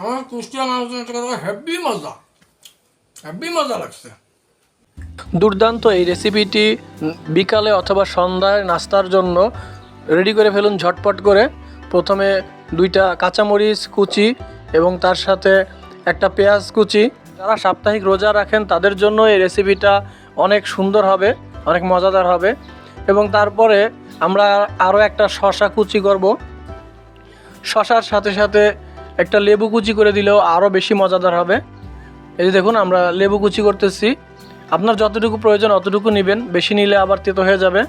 আমার কুষ্টিয়া মানুষের কথা হেভি মজা। হেভি মজা লাগছে। দুর্দান্ত এই রেসিপিটি বিকালে অথবা সন্ধ্যায় নাস্তার জন্য রেডি করে ফেলুন ঝটপট করে। প্রথমে দুইটা কাঁচামরিচ কুচি এবং তার সাথে একটা পেঁয়াজ কুচি। যারা সাপ্তাহিক রোজা রাখেন, তাদের জন্য এই রেসিপিটা অনেক সুন্দর হবে, অনেক মজাদার হবে। এবং তারপরে আমরা আরও একটা শশা কুচি করব। শশার সাথে সাথে একটা লেবু কুচি করে দিলেও আরও বেশি মজাদার হবে। এই যে দেখুন, আমরা লেবু কুচি করতেছি। আপনার যতটুকু প্রয়োজন অতটুকু নেবেন, বেশি নিলে আবার তেতো হয়ে যাবে।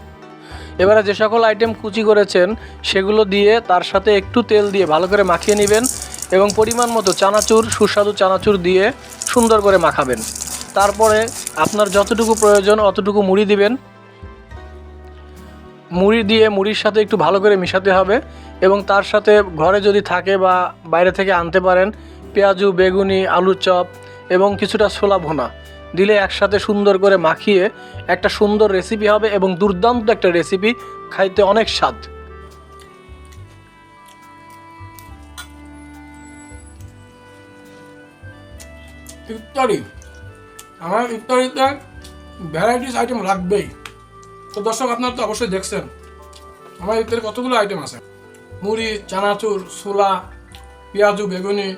এবারে যে সকল আইটেম কুচি করেছেন, সেগুলো দিয়ে তার সাথে একটু তেল দিয়ে ভালো করে মাখিয়ে নেবেন এবং পরিমাণ মতো চানাচুর, সুস্বাদু চানাচুর দিয়ে সুন্দর করে মাখাবেন। তারপরে আপনার যতটুকু প্রয়োজন অতটুকু মুড়ি দিবেন। মুড়ি দিয়ে মুড়ির সাথে একটু ভালো করে মিশাতে হবে এবং তার সাথে ঘরে যদি থাকে বা বাইরে থেকে আনতে পারেন, পেঁয়াজু, বেগুনি, আলুর চপ এবং কিছুটা ছোলা ভোনা, দিলে একসাথে সুন্দর করে মাখিয়ে একটা সুন্দর রেসিপি হবে এবং দুর্দান্ত একটা রেসিপি খাইতে অনেক স্বাদ। ইফতারি আমার ইফতারিতে ভ্যারাইটিস আইটেম লাগবেই। তো দর্শক, আপনারা তো অবশ্যই দেখছেন। আমার ইফতারি কতগুলো আইটেম আছে? মুড়ি, চানাচুর, ছোলা, পেঁয়াজু, বেগুনি,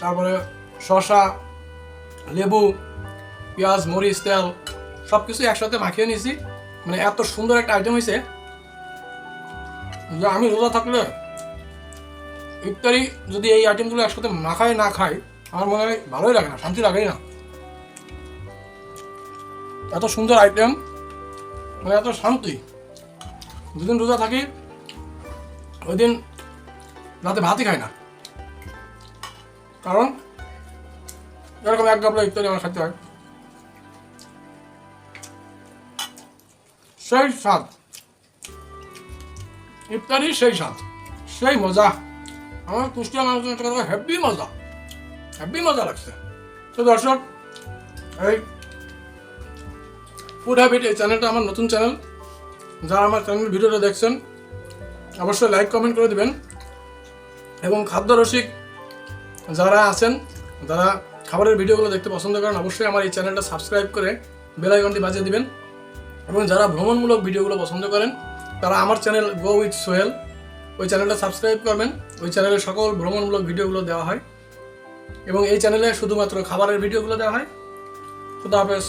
তারপরে শসা, লেবু, পেঁয়াজ, মরিচ, তেল সব কিছু একসাথে মাখিয়ে নিয়েছি। মানে এত সুন্দর একটা আইটেম হয়েছে। যে আমি রোজা থাকলে ইফতারি যদি এই আইটেমগুলো একসাথে মাখায় না খাই, আমার মনে হয় ভালোই লাগে না, শান্তি লাগেই না। এত সুন্দর আইটেম এত শান্তি। দুদিন রোজা থাকি, ওই দিন রাতে ভাতই খাই না। কারণ এরকম এক গাবলা ইত্যাদি আমার খেতে হয়। সেই স্বাদ। ইফতারি সেই স্বাদ, সেই মজা। আমার কুষ্টিয়া মানুষের হেভি মজা। হেভি মজা লাগছে। তো দর্শক, এই ফুড হ্যাবিট এই চ্যানেলটা আমার নতুন চ্যানেল যারা আমার চ্যানেল ভিডিওটা দেখছেন, অবশ্যই লাইক কমেন্ট করে দিবেন। এবং খাদ্য রসিক যারা আছেন, যারা খাবারের ভিডিওগুলো দেখতে পছন্দ করেন, অবশ্যই আমার এই চ্যানেলটা সাবস্ক্রাইব করে বেল আইকনটি বাজিয়ে দিবেন। এবং যারা ভ্রমণমূলক ভিডিওগুলো পছন্দ করেন, তারা আমার চ্যানেল গো উইথ সোহেল ওই চ্যানেলটা সাবস্ক্রাইব করবেন। ওই চ্যানেলে সকল ভ্রমণমূলক ভিডিওগুলো দেওয়া হয়। এবং এই চ্যানেলে শুধুমাত্র খাবারের ভিডিওগুলো দেওয়া হয়। খুদা হাফেজ।